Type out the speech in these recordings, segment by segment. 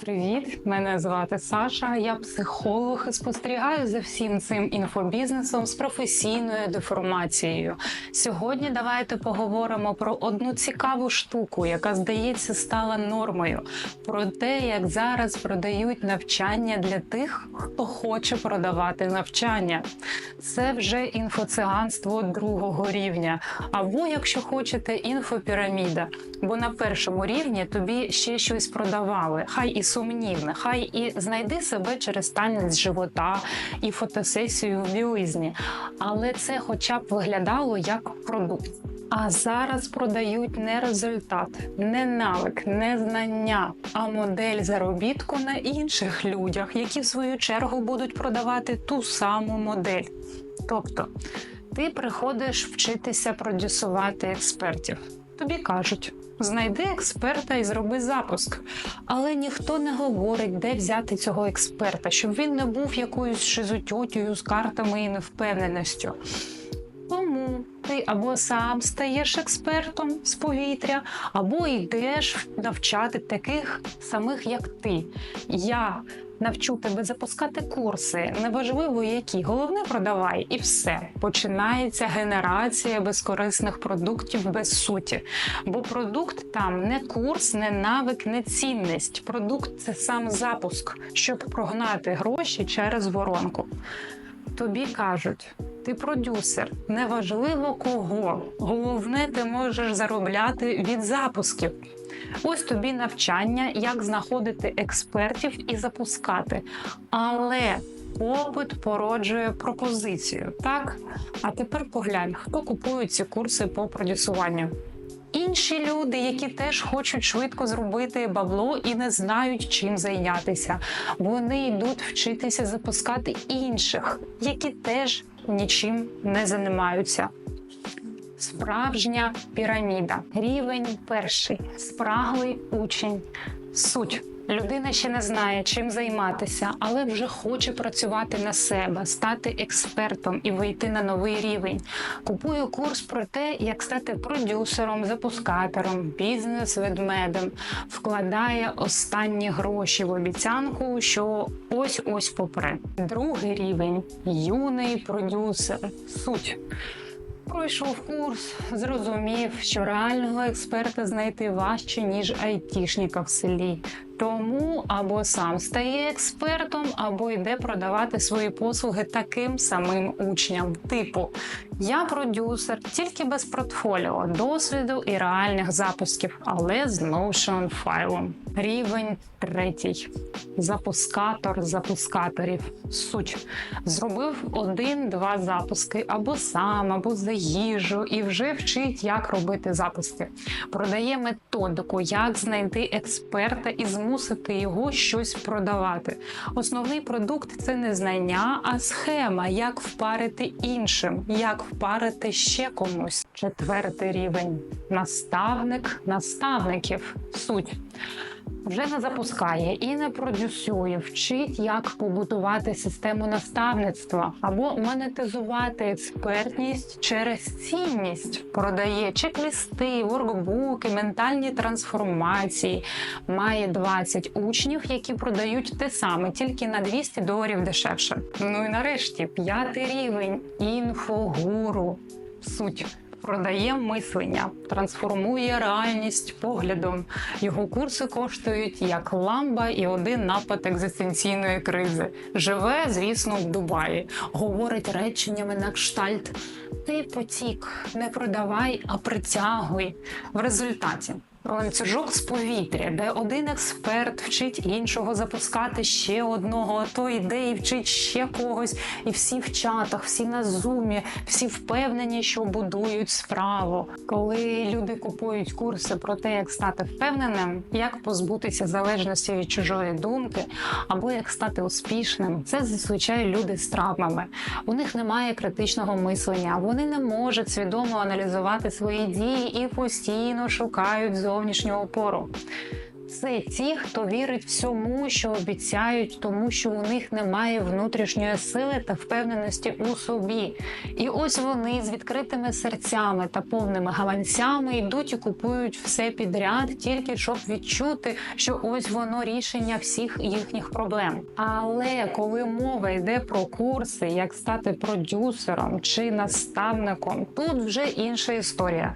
Привіт, мене звати Саша. Я психолог і спостерігаю за всім цим інфобізнесом з професійною деформацією. Сьогодні давайте поговоримо про одну цікаву штуку, яка здається стала нормою. Про те, як зараз продають навчання для тих, хто хоче продавати навчання. Це вже інфоциганство другого рівня. Або, якщо хочете, інфопіраміда. Бо на першому рівні тобі ще щось продавали, хай і сумнівне, хай і знайди себе через танець живота і фотосесію в білизні. Але це хоча б виглядало як продукт. А зараз продають не результат, не навик, не знання, а модель заробітку на інших людях, які в свою чергу будуть продавати ту саму модель. Тобто, ти приходиш вчитися продюсувати експертів. Тобі кажуть. Знайди експерта і зроби запуск. Але ніхто не говорить, де взяти цього експерта, щоб він не був якоюсь шизотьотію з картами і невпевненістю. Ти або сам стаєш експертом з повітря, або йдеш навчати таких самих, як ти. Я навчу тебе запускати курси, неважливо які. Головне продавай, і все. Починається генерація безкорисних продуктів без суті. Бо продукт там не курс, не навик, не цінність. Продукт це сам запуск, щоб прогнати гроші через воронку. Тобі кажуть, ти продюсер, неважливо кого. Головне, ти можеш заробляти від запусків. Ось тобі навчання, як знаходити експертів і запускати. Але попит породжує пропозицію. Так? А тепер поглянь, хто купує ці курси по продюсуванню. Інші люди, які теж хочуть швидко зробити бабло і не знають, чим зайнятися. Вони йдуть вчитися запускати інших, які теж нічим не займаються. Справжня піраміда. Рівень перший. Спраглий учень. Суть. Людина ще не знає, чим займатися, але вже хоче працювати на себе, стати експертом і вийти на новий рівень. Купує курс про те, як стати продюсером, запускатором, бізнес-ведмедем, вкладає останні гроші в обіцянку, що ось ось попре. Другий рівень юний продюсер. Суть. Пройшов курс, зрозумів, що реального експерта знайти важче, ніж айтішника в селі. Тому або сам стає експертом, або йде продавати свої послуги таким самим учням. Типу, я продюсер, тільки без портфоліо, досвіду і реальних запусків, але з Notion файлом. Рівень третій. Запускатор запускаторів. Суть. Зробив один-два запуски або сам, або за їжу, і вже вчить, як робити запуски. Продає методику, як знайти експерта і змусити його щось продавати. Основний продукт це не знання, а схема, як впарити іншим, як впарити ще комусь. Четвертий рівень наставник наставників. Суть. Вже не запускає і не продюсує, вчить, як побудувати систему наставництва або монетизувати експертність через цінність, продає чек-лісти, воркбуки, ментальні трансформації. Має 20 учнів, які продають те саме, тільки на 200 доларів дешевше. Ну і нарешті п'ятий рівень інфогуру. Суть продає мислення, трансформує реальність поглядом. Його курси коштують як ламба і один напад екзистенційної кризи. Живе, звісно, в Дубаї, говорить реченнями на кштальт. Ти потік, не продавай, а притягуй. В результаті ланцюжок з повітря, де один експерт вчить іншого запускати ще одного, а то йде і вчить ще когось. І всі в чатах, всі на зумі, всі впевнені, що будують справу. Коли люди купують курси про те, як стати впевненим, як позбутися залежності від чужої думки, або як стати успішним, це зазвичай люди з травмами. У них немає критичного мислення, вони не можуть свідомо аналізувати свої дії і постійно шукають зовнішню опору. Це ті, хто вірить всьому, що обіцяють, тому що у них немає внутрішньої сили та впевненості у собі. І ось вони з відкритими серцями та повними гаманцями йдуть і купують все підряд, тільки щоб відчути, що ось воно рішення всіх їхніх проблем. Але коли мова йде про курси, як стати продюсером чи наставником, тут вже інша історія.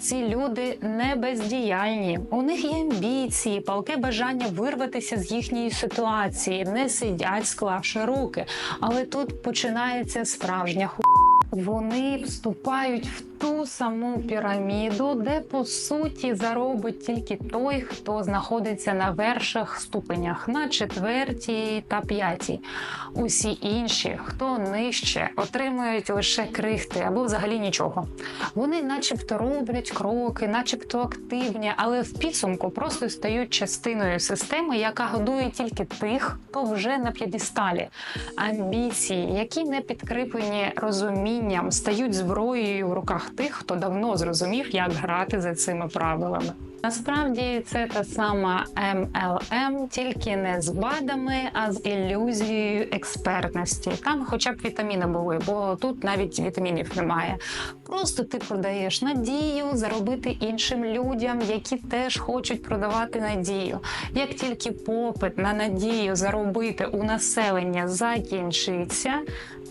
Ці люди не бездіяльні. У них є амбіції, палке бажання вирватися з їхньої ситуації, не сидять, склавши руки. Але тут починається справжня ху. Вони вступають в ту саму піраміду, де по суті заробить тільки той, хто знаходиться на верших ступенях, на четвертій та п'ятій. Усі інші, хто нижче, отримують лише крихти або взагалі нічого. Вони, начебто, роблять кроки, начебто активні, але в підсумку просто стають частиною системи, яка годує тільки тих, хто вже на п'єдесталі. Амбіції, які не підкріплені розумінням, стають зброєю в руках тих, хто давно зрозумів, як грати за цими правилами. Насправді це та сама MLM, тільки не з БАДами, а з ілюзією експертності. Там хоча б вітаміни були, бо тут навіть вітамінів немає. Просто ти продаєш надію заробити іншим людям, які теж хочуть продавати надію. Як тільки попит на надію заробити у населення закінчиться,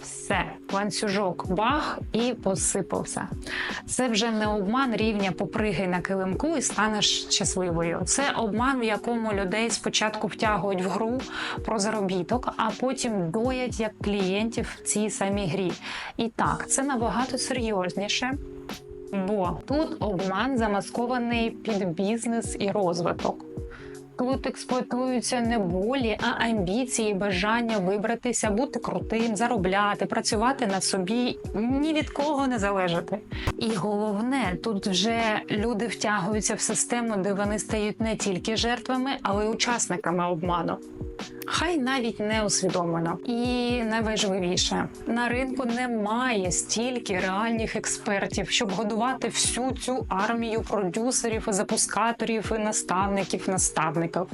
все, ланцюжок бах і посипався. Це вже не обман рівня попригай на килимку і станеш щасливою. Це обман, в якому людей спочатку втягують в гру про заробіток, а потім доять як клієнтів в цій самій грі. І так, це набагато серйозніше. Бо тут обман замаскований під бізнес і розвиток. Тут експлуатуються не болі, а амбіції, бажання вибратися, бути крутим, заробляти, працювати на собі, ні від кого не залежати. І головне, тут вже люди втягуються в систему, де вони стають не тільки жертвами, але й учасниками обману. Хай навіть не усвідомлено. І найважливіше, на ринку немає стільки реальних експертів, щоб годувати всю цю армію продюсерів, запускаторів наставників, наставників.